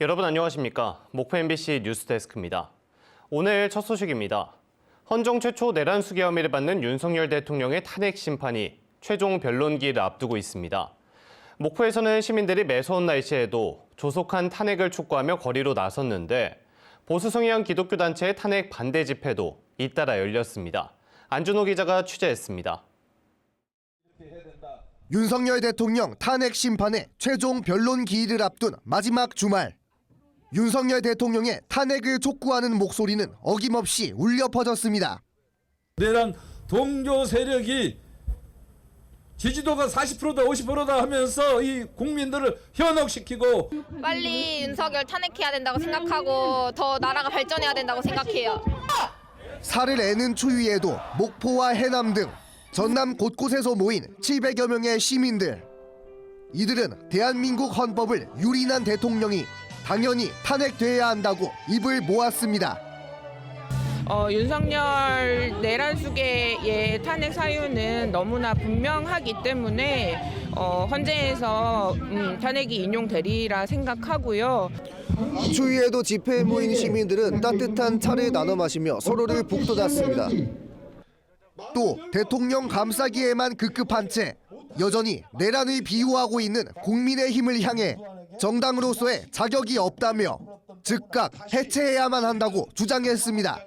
여러분 안녕하십니까? 목포 MBC 뉴스데스크입니다. 오늘 첫 소식입니다. 헌정 최초 내란 수개 혐의를 받는 윤석열 대통령의 탄핵 심판이 최종 변론기를 앞두고 있습니다. 목포에서는 시민들이 매서운 날씨에도 조속한 탄핵을 촉구하며 거리로 나섰는데 보수 성향 기독교 단체의 탄핵 반대 집회도 잇따라 열렸습니다. 안준호 기자가 취재했습니다. 윤석열 대통령 탄핵 심판의 최종 변론 기일을 앞둔 마지막 주말. 윤석열 대통령의 탄핵을 촉구하는 목소리는 어김없이 울려 퍼졌습니다. 내란 동조 세력이 지지도가 40%다 50%다 하면서 이 국민들을 현혹시키고 빨리 윤석열 탄핵해야 된다고 생각하고 더 나라가 발전해야 된다고 생각해요. 살을 애는 추위에도 목포와 해남 등 전남 곳곳에서 모인 700여 명의 시민들. 이들은 대한민국 헌법을 유린한 대통령이 당연히 탄핵돼야 한다고 입을 모았습니다. 어, 윤석열 내란 수계의 탄핵 사유는 너무나 분명하기 때문에 어, 헌재에서 음, 탄핵이 인용되리라 생각하고요. 추위에도 집회에 모인 시민들은 따뜻한 차를 나눠 마시며 서로를 북돋았습니다. 또 대통령 감싸기에만 급급한 채 여전히 내란을 비호하고 있는 국민의힘을 향해 정당으로서의 자격이 없다며 즉각 해체해야만 한다고 주장했습니다.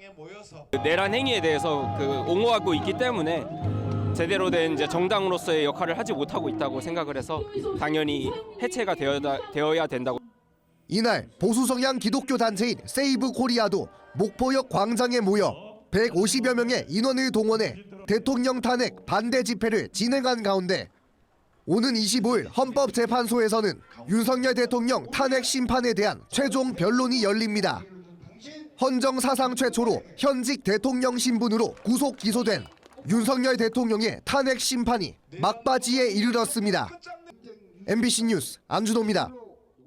내란 행위에 대해서 그 옹호하고 있기 때문에 제대로 된 이제 정당으로서의 역할을 하지 못하고 있다고 생각을 해서 당연히 해체가 되어야, 되어야 된다고 이날 보수 성향 기독교 단체인 세이브 코리아도 목포역 광장에 모여 150여 명의 인원을 동원해 대통령 탄핵 반대 집회를 진행한 가운데 오는 25일 헌법재판소에서는 윤석열 대통령 탄핵 심판에 대한 최종 변론이 열립니다. 헌정 사상 최초로 현직 대통령 신분으로 구속 기소된 윤석열 대통령의 탄핵 심판이 막바지에 이르렀습니다. MBC 뉴스 안준호입니다.